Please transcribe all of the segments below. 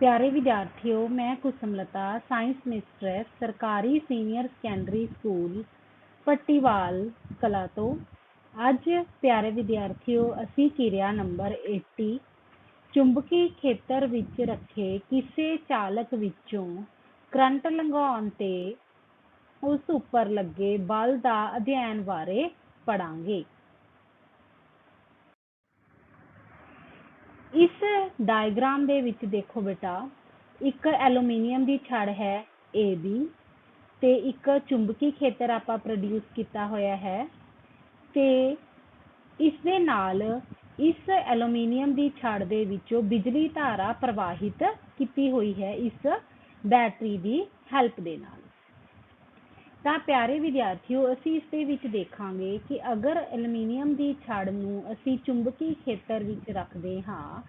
ਪਿਆਰੇ ਵਿਦਿਆਰਥੀਓ, ਮੈਂ ਕੁਸਮਲਤਾ, ਸਾਇੰਸ ਮਿਸਟਰੈਸ, ਸਰਕਾਰੀ senior secondary school, Pattiwal Kalan ਤੋਂ। ਅੱਜ ਪਿਆਰੇ ਵਿਦਿਆਰਥੀਓ, ਅਸੀਂ ਕਿਰਿਆ ਨੰਬਰ 80 ਚੁੰਬਕੀ ਖੇਤਰ ਵਿੱਚ ਰੱਖੇ ਕਿਸੇ ਚਾਲਕ ਵਿੱਚੋਂ ਕਰੰਟ ਲੰਘਾਉਣ ਤੇ ਉਸ ਉੱਪਰ ਲੱਗੇ ਬਲ ਦਾ ਅਧਿਐਨ ਬਾਰੇ ਪੜਾਂਗੇ ਇਸ ਡਾਇਗਰਾਮ ਦੇ ਵਿੱਚ ਦੇਖੋ ਬੇਟਾ, ਇੱਕ ਐਲੂਮੀਨੀਅਮ ਦੀ ਛੜ ਹੈ AB ਤੇ ਇੱਕ ਚੁੰਬਕੀ ਖੇਤਰ ਆਪਾਂ ਪ੍ਰੋਡਿਊਸ ਕੀਤਾ ਹੋਇਆ ਹੈ ਤੇ ਇਸ ਦੇ ਨਾਲ ਇਸ ਐਲੂਮੀਨੀਅਮ ਦੀ ਛੜ ਦੇ ਵਿੱਚੋਂ ਬਿਜਲੀ ਧਾਰਾ ਪ੍ਰਵਾਹਿਤ ਕੀਤੀ ਹੋਈ ਹੈ ਇਸ ਬੈਟਰੀ ਦੀ ਹੈਲਪ ਦੇ ਨਾਲ। ਤਾਂ ਪਿਆਰੇ ਵਿਦਿਆਰਥੀਓ, ਅਸੀਂ ਇਸ ਦੇ ਵਿੱਚ ਦੇਖਾਂਗੇ ਕਿ ਅਗਰ ਐਲੂਮੀਨੀਅਮ ਦੀ ਛੜ ਨੂੰ ਅਸੀਂ ਚੁੰਬਕੀ ਖੇਤਰ ਵਿੱਚ ਰੱਖਦੇ ਹਾਂ,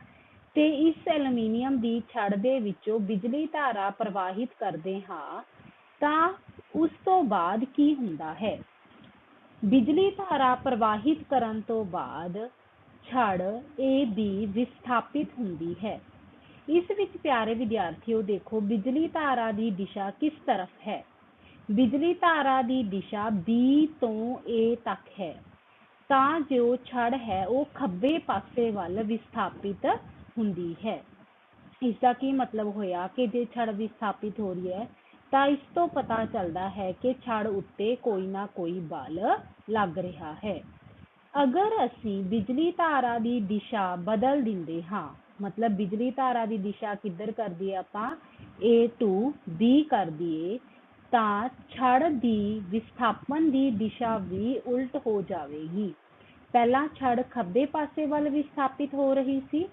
ਤੇ ਇਸ ਐਲੂਮੀਨੀਅਮ ਦੀ ਛੜ ਦੇ ਵਿੱਚੋਂ ਬਿਜਲੀ ਧਾਰਾ ਪ੍ਰਵਾਹਿਤ ਕਰਦੇ ਹਾਂ, ਤਾਂ ਉਸ ਤੋਂ ਬਾਅਦ ਕੀ ਹੁੰਦਾ ਹੈ? ਬਿਜਲੀ ਧਾਰਾ ਪ੍ਰਵਾਹਿਤ ਕਰਨ ਤੋਂ ਬਾਅਦ ਛੜ AB ਵਿਸਥਾਪਿਤ ਹੁੰਦੀ ਹੈ। ਇਸ ਵਿੱਚ ਪਿਆਰੇ ਵਿਦਿਆਰਥੀਓ, ਦੇਖੋ ਬਿਜਲੀ ਧਾਰਾ ਦੀ ਦਿਸ਼ਾ ਕਿਸ ਤਰਫ ਹੈ? ਬਿਜਲੀ ਧਾਰਾ ਦੀ ਦਿਸ਼ਾ B ਤੋਂ A ਤੱਕ ਹੈ, ਤਾਂ ਜੋ ਛੜ ਹੈ ਉਹ ਖੱਬੇ ਪਾਸੇ ਵੱਲ ਵਿਸਥਾਪਿਤ ਹੁੰਦੀ ਹੈ। ਇਸ ਦਾ ਕੀ ਮਤਲਬ ਹੋਇਆ ਕਿ ਜੇ ਛੜ ਵਿਸਥਾਪਿਤ ਹੋ ਰਹੀ ਹੈ, ਤਾਂ ਇਸ ਤੋਂ ਪਤਾ ਚੱਲਦਾ ਹੈ ਕਿ ਛੜ ਉੱਤੇ ਕੋਈ ਨਾ ਕੋਈ ਬਲ ਲੱਗ ਰਿਹਾ ਹੈ। ਅਗਰ ਅਸੀਂ ਬਿਜਲੀ ਧਾਰਾ ਦੀ ਦਿਸ਼ਾ ਬਦਲ ਦਿੰਦੇ ਹਾਂ, ਮਤਲਬ ਬਿਜਲੀ ਧਾਰਾ ਦੀ ਦਿਸ਼ਾ ਕਿੱਧਰ ਕਰ ਦਈਏ ਆਪਾਂ? A to B ਕਰ ਦਈਏ। ਤਾਂ ਛੜ ਦੀ ਵਿਸਥਾਪਨ ਦੀ ਦਿਸ਼ਾ ਵੀ ਉਲਟ ਹੋ ਜਾਵੇਗੀ। ਪਹਿਲਾਂ ਛੜ ਖੱਬੇ ਪਾਸੇ ਵੱਲ ਵਿਸਥਾਪਿਤ ਹੋ ਰਹੀ ਸੀ,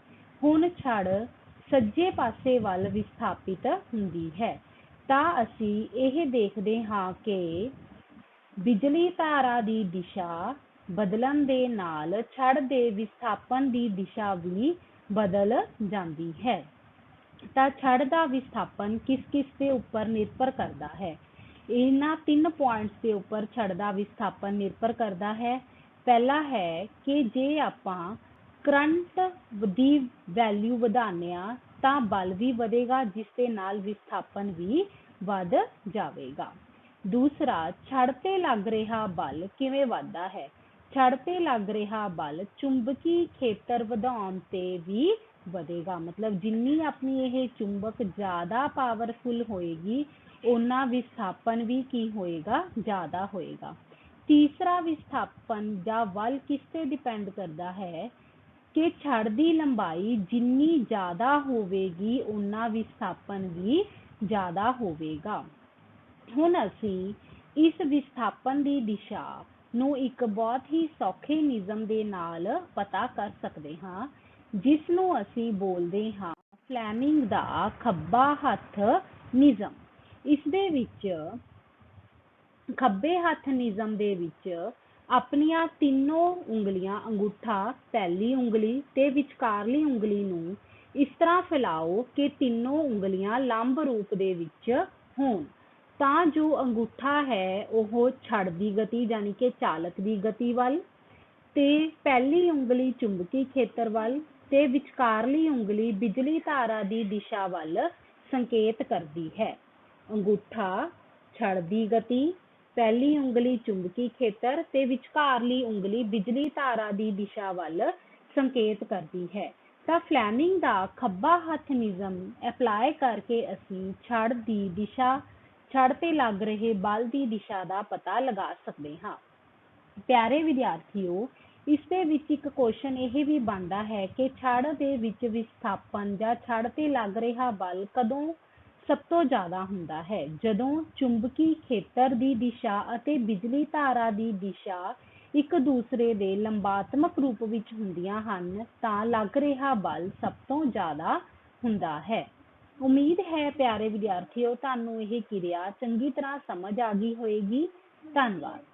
ਹੁਣ ਛੜ ਸੱਜੇ ਪਾਸੇ ਵੱਲ ਵਿਸਥਾਪਿਤ ਹੁੰਦੀ ਹੈ। ਤਾਂ ਅਸੀਂ ਇਹ ਦੇਖਦੇ ਹਾਂ ਕਿ ਬਿਜਲੀ ਧਾਰਾ ਦੀ ਦਿਸ਼ਾ ਬਦਲਣ ਦੇ ਨਾਲ ਛੜ ਦੇ ਵਿਸਥਾਪਨ ਦੀ ਦਿਸ਼ਾ ਵੀ ਬਦਲ ਜਾਂਦੀ ਹੈ। ਤਾਂ ਛੜ ਦਾ ਵਿਸਥਾਪਨ ਕਿਸ ਕਿਸ ਦੇ ਉੱਪਰ ਨਿਰਭਰ ਕਰਦਾ ਹੈ? ਇਹਨਾਂ ਤਿੰਨ ਪੁਆਇੰਟਸ ਦੇ ਉੱਪਰ ਛੜ ਵਿਸਥਾਪਨ ਨਿਰਭਰ ਕਰਦਾ ਹੈ। ਪਹਿਲਾ ਹੈ ਕਿ ਜੇ ਆਪਾਂ ਕਰੰਟ ਦੀ ਵੈਲਿਊ ਵਧਾਉਂਦੇ ਆ ਤਾਂ ਬਲ ਵੀ ਵਧੇਗਾ, ਜਿਸ ਦੇ ਨਾਲ ਵਿਸਥਾਪਨ ਵੀ ਵੱਧ ਜਾਵੇਗਾ। ਦੂਸਰਾ, ਛੜ ਤੇ ਲੱਗ ਰਿਹਾ ਬਲ ਕਿਵੇਂ ਵੱਧਦਾ ਹੈ? ਛੜ ਤੇ ਲੱਗ ਰਿਹਾ ਬਲ ਚੁੰਬਕੀ ਖੇਤਰ ਵਧਾਉਣ ਤੇ ਵੀ ਵਧੇਗਾ। ਮਤਲਬ ਜਿੰਨੀ ਆਪਣੀ ਇਹ ਚੁੰਬਕ ਜ਼ਿਆਦਾ ਪਾਵਰਫੁਲ ਹੋਏਗੀ ਉਹਨਾਂ ਵਿਸਥਾਪਨ ਵੀ ਕੀ ਹੋਏਗਾ? ਜ਼ਿਆਦਾ ਹੋਏਗਾ। ਤੀਸਰਾ ਵਿਸਥਾਪਨ ਜਾਂ ਬਲ ਕਿਸ ਤੇ ਡਿਪੈਂਡ ਕਰਦਾ ਹੈ? ਕਿ ਛੜ ਦੀ ਲੰਬਾਈ ਜਿੰਨੀ ਜ਼ਿਆਦਾ ਹੋਵੇਗੀ ਉਨਾ ਵਿਸਥਾਪਨ ਵੀ ਜ਼ਿਆਦਾ ਹੋਵੇਗਾ। ਹੁਣ ਅਸੀਂ ਇਸ ਵਿਸਥਾਪਨ ਦੀ ਦਿਸ਼ਾ ਨੂੰ ਇੱਕ ਬਹੁਤ ਹੀ ਸੌਖੇ ਨਿਯਮ ਦੇ ਨਾਲ ਪਤਾ ਕਰ ਸਕਦੇ ਹਾਂ। ਜਿਸ ਨੂੰ ਅਸੀਂ ਬੋਲਦੇ ਹਾਂ ਫਲੈਮਿੰਗ ਦਾ ਖੱਬਾ ਹੱਥ ਨਿਯਮ ਇਸ ਦੇ ਵਿੱਚ, ਖੱਬੇ ਹੱਥ ਨਿਯਮ ਦੇ ਵਿੱਚ ਆਪਣੀਆਂ ਤਿੰਨੋਂ ਉਂਗਲੀਆਂ, ਅੰਗੂਠਾ, ਪਹਿਲੀ ਉਂਗਲੀ ਤੇ ਵਿਚਕਾਰਲੀ ਉਂਗਲੀ ਨੂੰ ਇਸ ਤਰ੍ਹਾਂ ਫੈਲਾਓ ਕਿ ਤਿੰਨੋਂ ਉਂਗਲੀਆਂ ਲੰਬ ਰੂਪ ਦੇ ਵਿੱਚ ਹੋਣ। ਤਾਂ ਜੋ ਅੰਗੂਠਾ ਹੈ ਉਹ ਛੜ ਦੀ ਗਤੀ ਯਾਨੀ ਕਿ ਚਾਲਕ ਦੀ ਗਤੀ ਵੱਲ ਤੇ ਪਹਿਲੀ ਉਂਗਲੀ ਚੁੰਬਕੀ ਖੇਤਰ ਵੱਲ ਤੇ ਵਿਚਕਾਰਲੀ ਉਂਗਲੀ ਬਿਜਲੀ ਧਾਰਾ ਦੀ ਦਿਸ਼ਾ ਵੱਲ ਸੰਕੇਤ ਕਰਦੀ ਹੈ। ਅੰਗੂਠਾ ਛੜ ਦੀ ਗਤੀ, ਪਹਿਲੀ ਉਂਗਲੀ ਚੁੰਬਕੀ ਖੇਤਰ ਤੇ ਵਿਚਕਾਰਲੀ ਉਂਗਲੀ ਬਿਜਲੀ ਧਾਰਾ ਦੀ ਦਿਸ਼ਾ ਵੱਲ ਸੰਕੇਤ ਕਰਦੀ ਹੈ। ਤਾਂ ਫਲੈਮਿੰਗ ਦਾ ਖੱਬਾ ਹੱਥ ਨਿਯਮ ਅਪਲਾਈ ਕਰਕੇ ਅਸੀਂ ਛੜ ਦੀ ਦਿਸ਼ਾ, ਛੜ ਤੇ ਲੱਗ ਰਹੇ ਬਲ ਦੀ ਦਿਸ਼ਾ ਦਾ ਪਤਾ ਲਗਾ ਸਕਦੇ ਹਾਂ। ਪਿਆਰੇ ਵਿਦਿਆਰਥੀਓ ਇਸਦੇ ਵਿੱਚ ਇੱਕ ਕੁਐਸਚਨ ਇਹ ਵੀ ਬਣਦਾ ਹੈ ਕਿ ਛੜ ਦੇ ਵਿੱਚ ਵਿਸਥਾਪਨ ਜਾਂ ਛੜ ਤੇ ਲੱਗ ਰਿਹਾ ਬਲ ਕਦੋਂ ਸਭ ਤੋਂ ਜ਼ਿਆਦਾ ਹੁੰਦਾ ਹੈ? ਜਦੋਂ ਚੁੰਬਕੀ ਖੇਤਰ ਦੀ ਦਿਸ਼ਾ ਅਤੇ ਬਿਜਲੀ ਧਾਰਾ ਦੀ ਦਿਸ਼ਾ ਇੱਕ ਦੂਸਰੇ ਦੇ ਲੰਬਾਤਮਕ ਰੂਪ ਵਿੱਚ ਹੁੰਦੀਆਂ ਹਨ, ਤਾਂ ਲੱਗ ਰਿਹਾ ਬਲ ਸਭ ਤੋਂ ਜ਼ਿਆਦਾ ਹੁੰਦਾ ਹੈ। ਉਮੀਦ ਹੈ ਪਿਆਰੇ ਵਿਦਿਆਰਥੀਓ, ਤੁਹਾਨੂੰ ਇਹ ਕਿਰਿਆ ਚੰਗੀ ਤਰ੍ਹਾਂ ਸਮਝ ਆ ਗਈ ਹੋਵੇਗੀ ਧੰਨਵਾਦ।